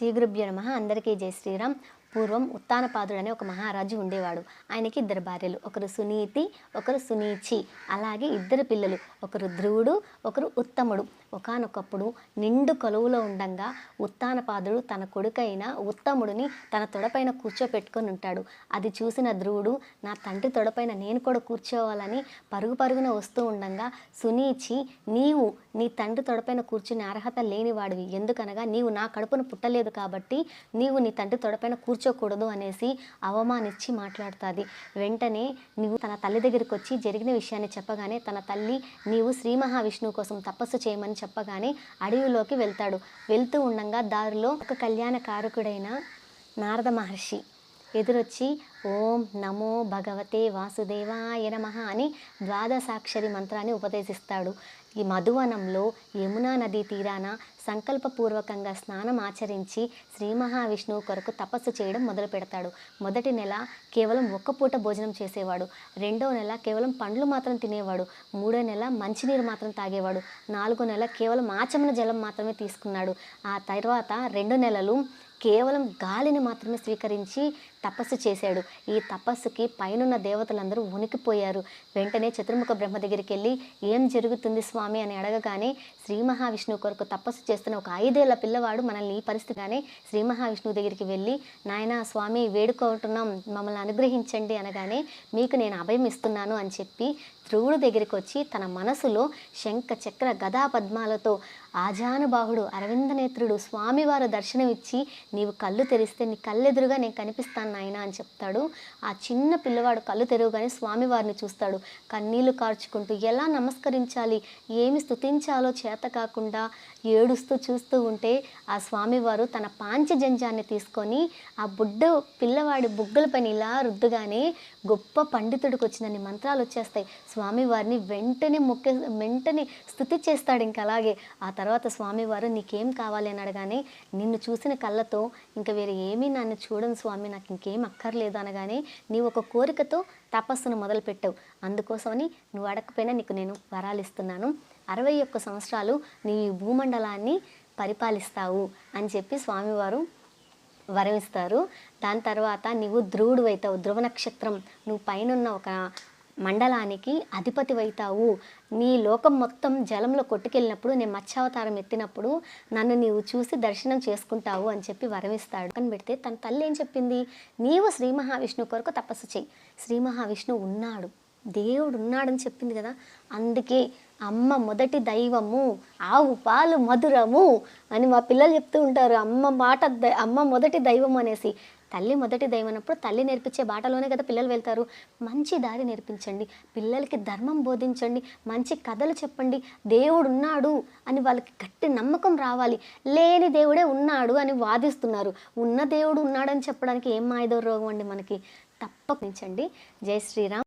శ్రీ గురుభ్యో నమ. అందరికీ జై శ్రీరామ్. పూర్వం ఉత్తానపాదుడు అనే ఒక మహారాజు ఉండేవాడు. ఆయనకి ఇద్దరు భార్యలు ఒకరు సునీతి ఒకరు సునీచి. అలాగే ఇద్దరు పిల్లలు ఒకరు ధ్రువుడు ఒకరు ఉత్తముడు. ఒకానొకప్పుడు నిండు కొలువులో ఉండంగా ఉత్తానపాదుడు తన కొడుకైన ఉత్తముడిని తన తొడపైన కూర్చోపెట్టుకొని ఉంటాడు. అది చూసిన ధ్రువుడు నా తండ్రి తొడపైన నేను కూడా కూర్చోవాలని పరుగు పరుగున వస్తూ ఉండంగా సునీచి నీవు నీ తండ్రి తొడపైన కూర్చునే అర్హత లేనివాడివి. ఎందుకనగా నీవు నా కడుపును పుట్టలేదు కాబట్టి నీవు నీ తండ్రి తొడపైన కూర్చోకూడదు అనేసి అవమానించి మాట్లాడుతుంది. వెంటనే నీవు తన తల్లి దగ్గరికి వచ్చి జరిగిన విషయాన్ని చెప్పగానే తన తల్లి నీవు శ్రీ మహావిష్ణువు కోసం తపస్సు చేయమని చెప్పగానే అడవిలోకి వెళ్తాడు. వెళ్తూ ఉండగా దారిలో ఒక కళ్యాణ కారకుడైన నారద మహర్షి ఎదురొచ్చి ఓం నమో భగవతే వాసుదేవాయ నమ అని ద్వాదశాక్షరి మంత్రాన్ని ఉపదేశిస్తాడు. ఈ మధువనంలో యమునా నదీ తీరాన సంకల్పపూర్వకంగా స్నానం ఆచరించి శ్రీ మహావిష్ణువు కొరకు తపస్సు చేయడం మొదలు పెడతాడు. మొదటి నెల కేవలం ఒక్క పూట భోజనం చేసేవాడు. రెండో నెల కేవలం పండ్లు మాత్రం తినేవాడు. మూడో నెల మంచినీరు మాత్రం తాగేవాడు. నాలుగో నెల కేవలం ఆచమన జలం మాత్రమే తీసుకున్నాడు. ఆ తర్వాత రెండు నెలలు కేవలం గాలిని మాత్రమే స్వీకరించి తపస్సు చేశాడు. ఈ తపస్సుకి పైనున్న దేవతలందరూ ఉనికిపోయారు వెంటనే చతుర్ముఖ బ్రహ్మ దగ్గరికి వెళ్ళి ఏం జరుగుతుంది స్వామి? స్వామి అని అడగగానే శ్రీ మహావిష్ణువు కొరకు తపస్సు చేస్తున్న ఒక ఐదేళ్ళ పిల్లవాడు మనల్ని ఈ పరిస్థితిగానే శ్రీ మహావిష్ణువు దగ్గరికి వెళ్ళి నాయన స్వామి వేడుకుంటున్నాం మమ్మల్ని అనుగ్రహించండి అనగానే మీకు నేను అభయం ఇస్తున్నాను అని చెప్పి ధ్రువుడు దగ్గరికి వచ్చి తన మనసులో శంఖ చక్ర గదా పద్మాలతో ఆజానుబాహుడు అరవింద నేత్రుడు స్వామివారు దర్శనమిచ్చి నీవు కళ్ళు తెరిస్తే నీ కళ్ళెదురుగా నేను కనిపిస్తాను నాయన అని చెప్తాడు. ఆ చిన్న పిల్లవాడు కళ్ళు తెరవగానే స్వామివారిని చూస్తాడు. కన్నీళ్ళు కార్చుకుంటూ ఎలా నమస్కరించాలి? ఏమి స్తుతించాలో చేత కాకుండా ఏడుస్తూ చూస్తూ ఉంటే ఆ స్వామివారు తన పాంచజంజాన్ని తీసుకొని ఆ బుడ్డ పిల్లవాడి బుగ్గల పైన ఇలా రుద్దుగానే గొప్ప పండితుడికి వచ్చినన్ని మంత్రాలు వచ్చేస్తాయి స్వామివారిని వెంటనే మొక్క వెంటనే స్థుతి చేస్తాడు ఇంకా అలాగే. ఆ తర్వాత స్వామివారు నీకేం కావాలి? అని అడగానే నిన్ను చూసిన కళ్ళతో ఇంకా వేరే ఏమీ నన్ను చూడను స్వామి నాకు ఇంకేం అక్కర్లేదు అనగానే నీవు ఒక కోరికతో తపస్సును మొదలుపెట్టవు. అందుకోసమని నువ్వు అడగకపోయినా నీకు నేను వరాలు ఇస్తున్నాను. అరవై ఒక్క సంవత్సరాలు నీ భూమండలాన్ని పరిపాలిస్తావు అని చెప్పి స్వామివారు వరమిస్తారు. దాని తర్వాత నీవు ధ్రువుడు అవుతావు. ధ్రువ నక్షత్రం. నువ్వు పైనున్న ఒక మండలానికి అధిపతి అవుతావు నీ లోకం మొత్తం జలంలో కొట్టుకెళ్ళినప్పుడు నేను మత్స్యావతారం ఎత్తినప్పుడు నన్ను నీవు చూసి దర్శనం చేసుకుంటావు అని చెప్పి వరమిస్తాడు. అని పెడితే తన తల్లి ఏం చెప్పింది? నీవు శ్రీ మహావిష్ణువు కొరకు తపస్సు చెయ్యి. శ్రీ మహావిష్ణువు ఉన్నాడు. దేవుడు ఉన్నాడని చెప్పింది కదా. అందుకే అమ్మ మొదటి దైవము ఆవు పాలు మధురము అని మా పిల్లలు చెప్తూ ఉంటారు. అమ్మ మాట అమ్మ మొదటి దైవం అనేసి. తల్లి మొదటి దైవనప్పుడు తల్లి నేర్పించే బాటలోనే కదా పిల్లలు వెళ్తారు. మంచి దారి నేర్పించండి. పిల్లలకి ధర్మం బోధించండి. మంచి కథలు చెప్పండి. దేవుడు ఉన్నాడు అని వాళ్ళకి గట్టి నమ్మకం రావాలి. లేని దేవుడే ఉన్నాడు అని వాదిస్తున్నారు. ఉన్న దేవుడు ఉన్నాడని చెప్పడానికి ఏం మాయదో రోగం అండి మనకి? తప్పకించండి జై శ్రీరామ్.